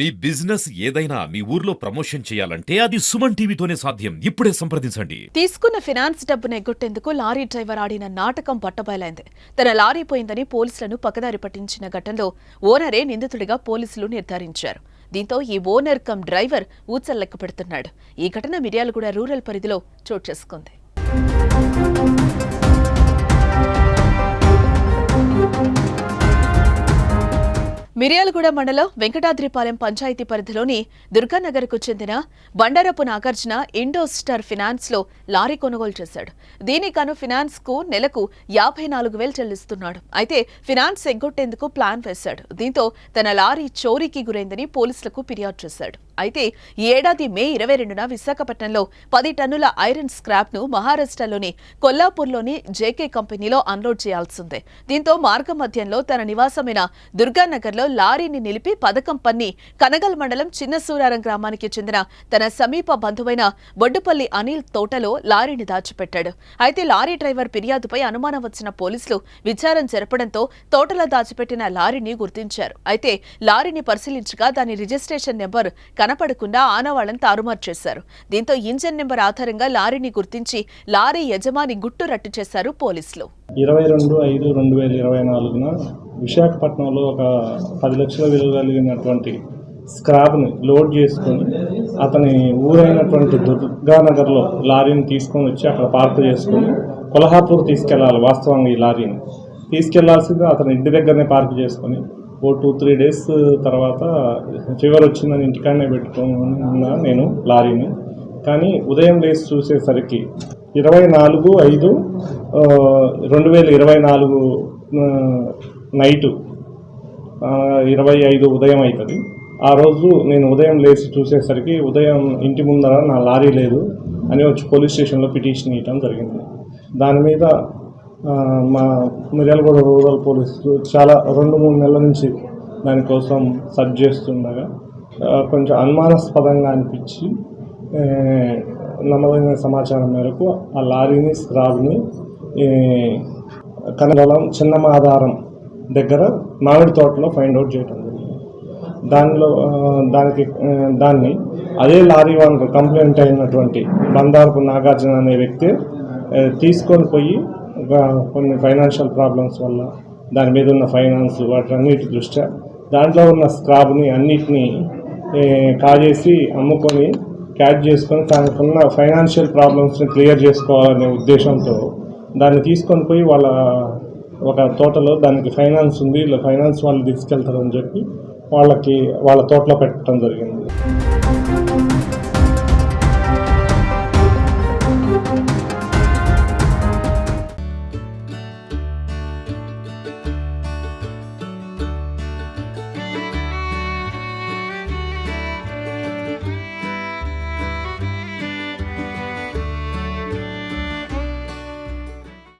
మీ business ఏదైనా మీ ఊర్లో promotion చేయాలంటే అది సుమన్ టీవీతోనే సాధ్యం. ఇప్పుడే సంప్రదించండి. తీసుకున్న ఫినాన్స్ డబ్బును ఎగ్గొట్టేందుకు లారీ డ్రైవర్ ఆడిన నాటకం పట్టబయలైంది. తన లారీ పోయిందని పోలీసులను పక్కదారి పట్టించిన ఘటనలో ఓనరే నిందితుడిగా పోలీసులు నిర్ధారించారు. దీంతో ఈ ఓనర్ కమ్ డ్రైవర్ ఊచల్లెక్క పెడుతున్నాడు. ఈ ఘటన మిర్యాలగూడ రూరల్ పరిధిలో చోటు చేసుకుంది. మిర్యాలగూడ మండలం వెంకటాద్రిపాలెం పంచాయతీ పరిధిలోని దుర్గానగర్కు చెందిన బండారపు నాగార్జున ఇండోస్టర్ ఫినాన్స్లో లారీ కొనుగోలు చేశాడు. దీనికను ఫినాన్స్కు నెలకు యాభై నాలుగు వేలు చెల్లిస్తున్నాడు. అయితే ఫినాన్స్ ఎగ్గొట్టేందుకు ప్లాన్ వేశాడు. దీంతో తన లారీ చోరీకి గురైందని పోలీసులకు ఫిర్యాదు చేశాడు. అయితే ఈ ఏడాది మే ఇరవై రెండున విశాఖపట్నంలో పది టన్నుల ఐరన్ స్క్రాప్ను మహారాష్ట్రలోని కొల్లాపూర్లోని జేకే కంపెనీలో అన్లోడ్ చేయాల్సిందే. దీంతో మార్గ మధ్యంలో తన నివాసమైన దుర్గానగర్లో లారీని నిలిపి పథకం పన్ని కనగల్ మండలం చిన్నసూరారం గ్రామానికి చెందిన తన సమీప బంధువైన బొడ్డుపల్లి అనిల్ తోటలో లారీని దాచిపెట్టాడు. అయితే లారీ డ్రైవర్ ఫిర్యాదుపై అనుమానం వచ్చిన పోలీసులు విచారణ జరపడంతో తోటలో దాచిపెట్టిన లారీని గుర్తించారు. అయితే లారీని పరిశీలించగా దాని రిజిస్ట్రేషన్ నెంబర్ కనపడకుండా ఆనవాళ్ళను తారుమారు చేశారు. దీంతో ఇంజన్ నెంబర్ ఆధారంగా లారీని గుర్తించి లారీ యజమాని గుట్టు రట్టు చేశారు పోలీసులు. ఇరవై రెండు ఐదు రెండు వేల ఇరవై నాలుగున విశాఖపట్నంలో ఒక పది లక్షల విలువ కలిగినటువంటి స్క్రాప్ని లోడ్ చేసుకొని అతని ఊరైనటువంటి దుర్గానగర్లో లారీని తీసుకొని వచ్చి అక్కడ పార్క్ చేసుకొని కొల్హాపూర్ తీసుకెళ్ళాలి వాస్తవంగా ఈ లారీని. తీసుకెళ్ళాల్సింది అతని ఇంటి దగ్గరనే పార్క్ చేసుకొని ఓ టూ త్రీ డేస్ తర్వాత ఫీవర్ వచ్చిందని ఇంటికాడనే పెట్టుకున్నా నేను లారీని. కానీ ఉదయం లేచి చూసేసరికి ఇరవై నాలుగు ఐదు రెండు వేల ఇరవై నాలుగు నైటు ఇరవై ఐదు ఉదయం అవుతుంది ఆ రోజు నేను ఉదయం లేచి చూసేసరికి ఉదయం ఇంటి ముందర నా లారీ లేదు అని వచ్చి పోలీస్ స్టేషన్లో పిటిషన్ ఇవ్వడం జరిగింది. దాని మీద మా మిర్యాలగూడ రూరల్ పోలీసులు చాలా రెండు మూడు నెలల నుంచి దానికోసం సర్చ్ చేస్తుండగా కొంచెం అనుమానాస్పదంగా అనిపించి నమ్మదైన నమ్మదగిన సమాచారం మేరకు ఆ లారీని స్క్రాబ్ని కనగలం చిన్న మాధారం దగ్గర మామిడి తోటలో ఫైండ్ అవుట్ చేయడం జరిగింది. దానిలో దానికి దాన్ని అదే లారీ వాళ్ళకు కంప్లైంట్ అయినటువంటి బందారపు నాగార్జున అనే వ్యక్తి తీసుకొని పోయి కొన్ని ఫైనాన్షియల్ ప్రాబ్లమ్స్ వల్ల దాని మీద ఉన్న ఫైనాన్స్ వాటన్నిటి దృష్ట్యా దాంట్లో ఉన్న స్క్రాబ్ని అన్నిటినీ కాజేసి అమ్ముకొని క్యాచ్ చేసుకొని తనకున్న ఫైనాన్షియల్ ప్రాబ్లమ్స్ని క్లియర్ చేసుకోవాలనే ఉద్దేశంతో దాన్ని తీసుకొని పోయి వాళ్ళ ఒక తోటలో దానికి ఫైనాన్స్ ఉంది ఇలా ఫైనాన్స్ వాళ్ళు తీసుకెళ్తారని చెప్పి వాళ్ళకి వాళ్ళ తోటలో పెట్టడం జరిగింది.